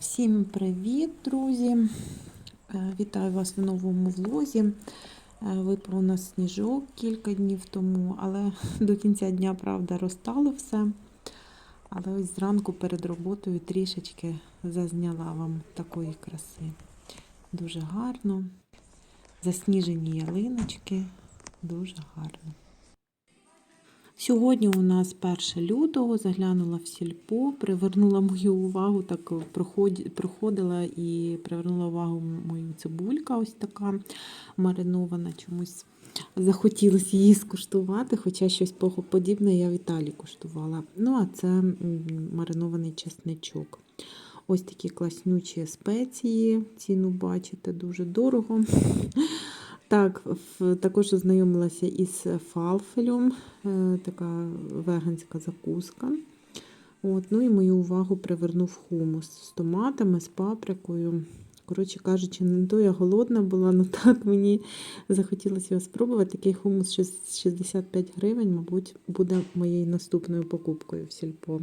Всім привіт, друзі! Е, Вітаю вас в новому влозі. Е, Випав у нас сніжок кілька днів тому, але до кінця дня, правда, розтало все. Але ось зранку перед роботою трішечки зазняла вам такої краси. Дуже гарно. Засніжені ялиночки. Дуже гарно. Сьогодні у нас 1 лютого, заглянула в сільпо, привернула мою увагу, так проходила і привернула увагу мою цибулька, ось така маринована чомусь. Захотілося її скуштувати, хоча щось подібне я в Італії куштувала. Ну, а це маринований чесничок. Ось такі класнючі спеції. Ціну бачите, дуже дорого. Так, також ознайомилася із фалфелем, е, така веганська закуска. От, ну і мою увагу привернув хумус з томатами, з паприкою. Коротше кажучи, не то я голодна була, але так мені захотілося його спробувати. Такий хумус шіс- 65 гривень, мабуть, буде моєю наступною покупкою в сільпо.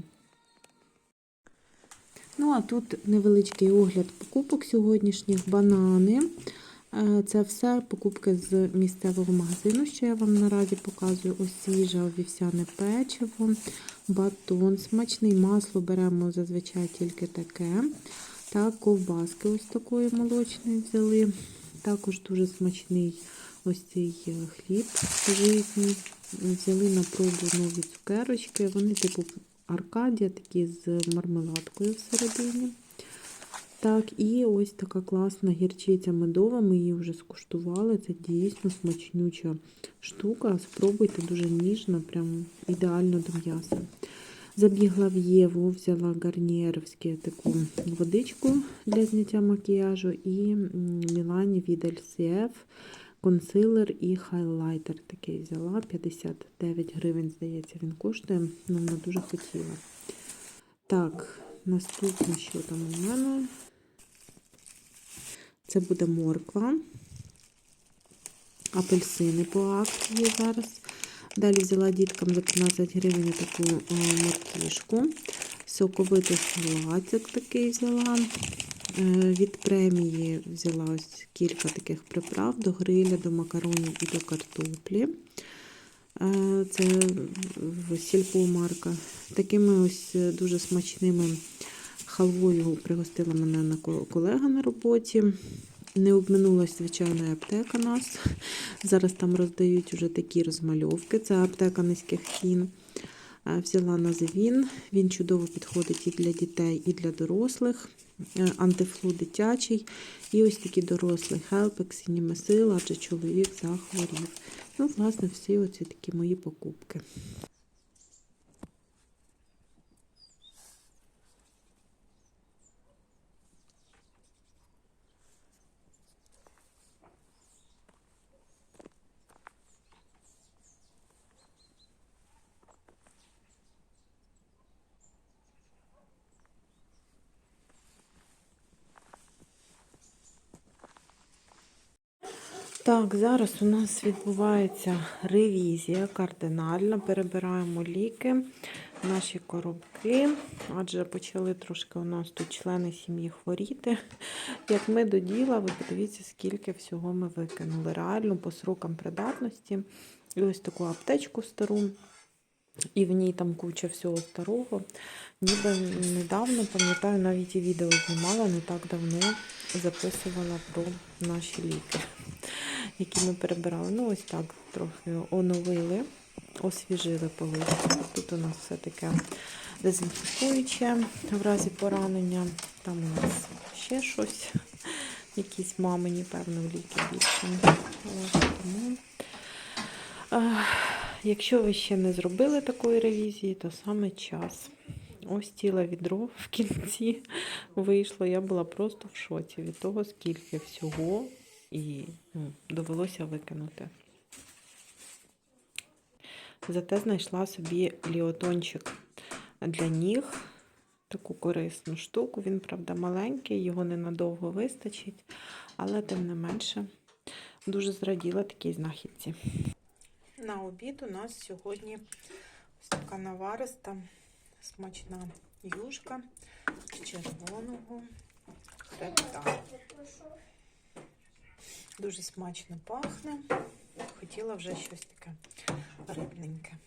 Ну, а тут невеличкий огляд покупок сьогоднішніх банани. Е, Це все покупки з місцевого магазину, що я вам наразі показую. Ось свіже вівсяне печиво, батон, смачний масло беремо зазвичай тільки таке. Так, ковбаски ось такої молочної взяли. Також дуже смачний ось цей е, хліб житній. Взяли на пробу нові цукерочки. Вони типу Аркадія, такі з мармеладкою всередині. Так, і ось така класна гірчиця медова. Ми її вже скуштували. Це дійсно смачнюча штука. Спробуйте дуже ніжно, прям ідеально до м'яса. Забігла в Єву, взяла гарнієровську таку водичку для зняття макіяжу і Мілані від LCF консилер і хайлайтер такий взяла. 59 гривень, здається, він коштує. Ну, вона дуже хотіла. Так, наступне, що там у мене? Це буде морква, апельсини по акції зараз. Далі взяла діткам за 15 гривень таку е, моркішку. Соковитий салатик такий взяла. Е, Від премії взяла ось кілька таких приправ до гриля, до макаронів і до картоплі. Е, Це в сільпо марка. Такими ось дуже смачними халвою пригостила мене на колега на роботі. Не обминулась, звичайно, і аптека нас. Зараз там роздають уже такі розмальовки. Це аптека низьких цін. Е, Взяла називін. Він чудово підходить і для дітей, і для дорослих. Е, Антифлу дитячий. І ось такий дорослий хелпек, синімесил, адже чоловік захворів. Ну, власне, всі оці такі мої покупки. Так, зараз у нас відбувається ревізія кардинальна. Перебираємо ліки, наші коробки, адже почали трошки у нас тут члени сім'ї хворіти. Як ми до діла, ви подивіться, скільки всього ми викинули. Реально по срокам придатності. І ось таку аптечку стару. І в ній там куча всього старого. Ніби недавно, пам'ятаю, навіть і відео знімала, не так давно записувала про наші ліки, які ми перебирали. Ну, ось так трохи оновили, освіжили поличку. Тут у нас все таке дезінфікуюче в разі поранення. Там у нас ще щось, якісь мамині, певно, ліки більше. Тому. Якщо ви ще не зробили такої ревізії, то саме час. Ось ціле відро в кінці вийшло. Я була просто в шоці від того, скільки всього і ну, довелося викинути. Зате знайшла собі ліотончик для ніг, таку корисну штуку. Він, правда, маленький, його ненадовго вистачить, але тим не менше дуже зраділа такій знахідці. На обід у нас сьогодні ось така навариста, смачна юшка з червоного хребта. Дуже смачно пахне. Хотіла вже щось таке рибненьке.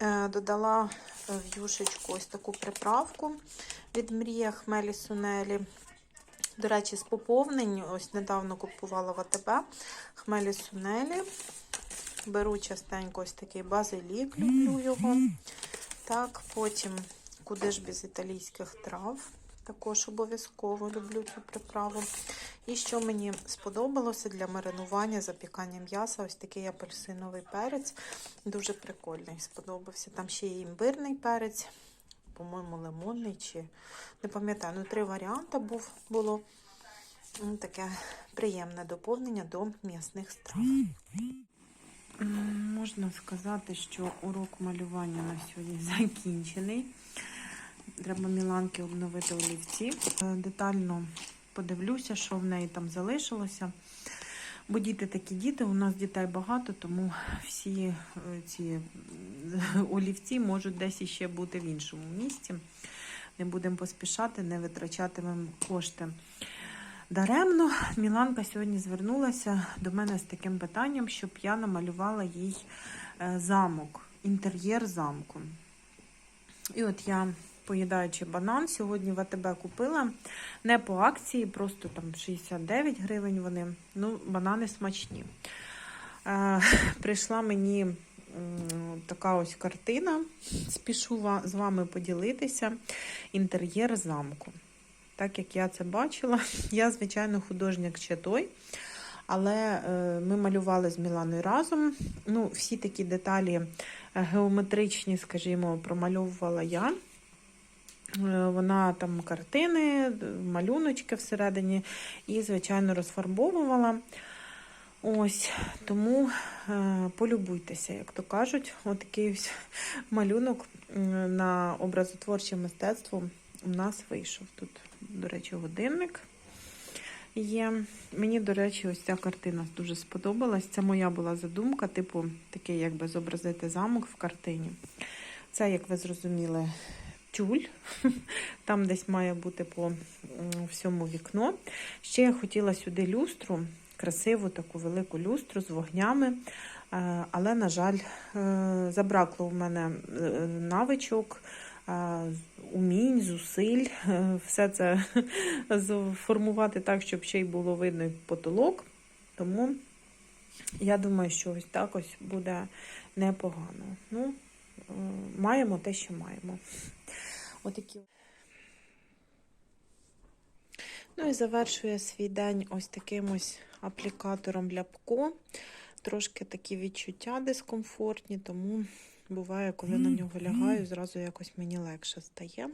Е, Додала в юшечку ось таку приправку від Мрія Хмелі Сунелі. До речі, з поповнень, ось недавно купувала в АТБ хмелі сунелі. Беру частенько ось такий базилік, люблю його. Так, потім куди ж без італійських трав. Також обов'язково люблю цю приправу. І що мені сподобалося для маринування, запікання м'яса, ось такий апельсиновий перець. Дуже прикольний, сподобався. Там ще є імбирний перець, по-моєму, лимонний чи не пам'ятаю. Ну, три варіанти був, було. Ну, Таке приємне доповнення до м'ясних страв. Можна сказати, що урок малювання на сьогодні закінчений. Треба Міланки обновити олівці. Е, Детально подивлюся, що в неї там залишилося. Бо діти такі діти, у нас дітей багато, тому всі е, ці олівці можуть десь іще бути в іншому місці. Не будемо поспішати, не витрачатимемо кошти. Даремно Міланка сьогодні звернулася до мене з таким питанням, щоб я намалювала їй е, замок, інтер'єр замку. І от я, поїдаючи банан, сьогодні в АТБ купила не по акції, просто там 69 гривень вони. Ну, банани смачні. Е, прийшла мені м, така ось картина. Спішу з вами поділитися. Інтер'єр замку. Так як я це бачила, я, звичайно, художник ще той. Але е, ми малювали з Міланою разом. Ну, всі такі деталі е, геометричні, скажімо, промальовувала я. Е, Вона там картини, малюночки всередині і, звичайно, розфарбовувала. Ось, тому е, полюбуйтеся, як то кажуть, отакий ось малюнок на образотворче мистецтво у нас вийшов. Тут, до речі, годинник є. Мені, до речі, ось ця картина дуже сподобалась. Це моя була задумка, типу, такий, якби зобразити замок в картині. Це, як ви зрозуміли, тюль. Там десь має бути по всьому вікно. Ще я хотіла сюди люстру, красиву таку велику люстру з вогнями. Е, Але, на жаль, е, забракло у мене е, навичок, умінь, зусиль. Все це зформувати так, щоб ще й було видно потолок. Тому я думаю, що ось так ось буде непогано. Ну, маємо те, що маємо. Отакі. Ну і завершує свій день ось таким ось аплікатором для ПКО. Трошки такі відчуття дискомфортні, тому буває, коли на нього лягаю, зразу якось мені легше стає.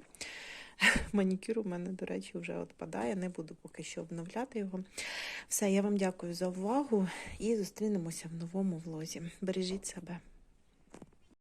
Манікюр у мене, до речі, вже відпадає, не буду поки що обновляти його. Все, я вам дякую за увагу і зустрінемося в новому влозі. Бережіть себе.